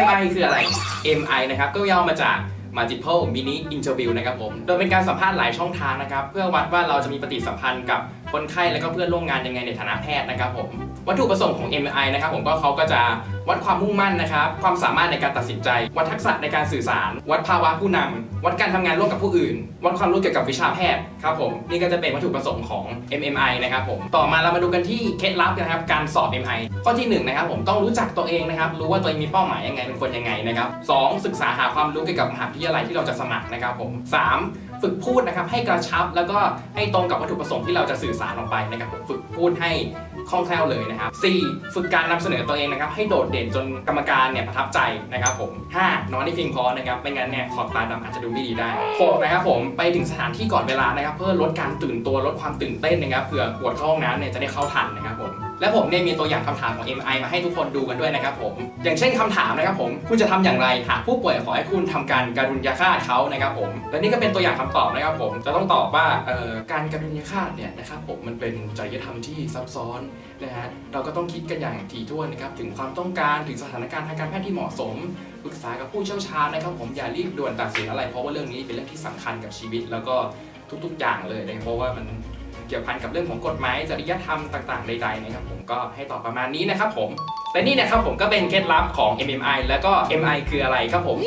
MI คืออะไร MI นะครับก็ย่อมาจาก multiple mini interview นะครับผม โดยเป็นการสัมภาษณ์หลายช่องทางนะครับ เพื่อวัดว่าเราจะมีปฏิสัมพันธ์กับ คนไข้และก็เพื่อนร่วมงานยังไงในฐานะแพทย์นะครับผมวัตถุประสงค์ของ MI นะครับผมก็เขาก็จะวัดความมุ่งมั่นนะครับ ความสามารถในการตัดสินใจ วัดทักษะในการสื่อสาร วัดภาวะผู้นำวัดการทำงานร่วมกับผู้อื่น วัดความรู้เกี่ยวกับวิชาแพทย์ครับผมนี่ก็จะเป็นวัตถุประสงค์ของ MMI นะครับผมต่อมาเรามาดูกันที่เคล็ดลับนะครับการสอบ MI ข้อที่หนึ่งนะครับผมต้องรู้จักตัวเองนะครับรู้ว่าตัวเองมีเป้าหมายยังไงเป็นคนยังไงนะครับสองศึกษาหาความรู้เกี่ยวกับมหาวิทยาลัยที่เราจะสมัครนะครับผมสามฝึกพูดนะครับให้กระชับแล้วก็ให้ตรงกับวัตถุประสงค์ที่เราจะสื่อสารออกไปนะครับผมฝึกพูดให้คล่องแคล่วเลยนะครับ 4. ฝึกการนำเสนอตัวเองนะครับ ให้โดดเด่นจนกรรมการเนี่ยประทับใจนะครับผม 5. นอนให้เพียงพอนะครับ ไม่งั้นเนี่ยขอบตาดำอาจจะดูไม่ดีได้ 6. นะครับผมไปถึงสถานที่ก่อนเวลานะครับ เพื่อลดการตื่นตัวลดความตื่นเต้นนะครับเผื่อปวดเข้าห้องน้ำเนี่ยจะได้เข้าทันนะครับผม และผมเนี่ยมีตัวอย่างคำถามของ MI มาให้ทุกคนดูกันด้วยนะครับผม อย่างเช่นคำถามนะครับผม คุณจะทำอย่างไรหากผู้ป่วยขอให้คุณทำการการุญยาฆาตเขานะครับผม และนี่ก็เป็นตัวอย่างคำตอบนะครับผม จะต้องตอบว่าเอ่อการการุญยาฆาตเนี่ยนะครับผมมันเป็นจริยธรรมที่ซับซ้อนนะฮะ เราก็ต้องคิดกันอย่างถี่ถ้วนนะครับถึงความต้องการถึงสถานการณ์ทางการแพทย์ที่เหมาะสมปรึกษากับผู้เชี่ยวชาญนะครับผมอย่ารีบด่วนตัดสินอะไร เพราะว่าเรื่องนี้เป็นเรื่องที่สำคัญกับชีวิต แล้วก็ทุกๆ อย่างเลยนะเพราะว่ามัน เกี่ยวพันกับเรื่องของกฎหมายจริยธรรมต่างๆใดๆนะครับผมก็ให้ตอบประมาณนี้นะครับผมและนี่นะครับผมก็เป็นเคล็ดลับของ MMI แล้วก็ MI คืออะไรครับผม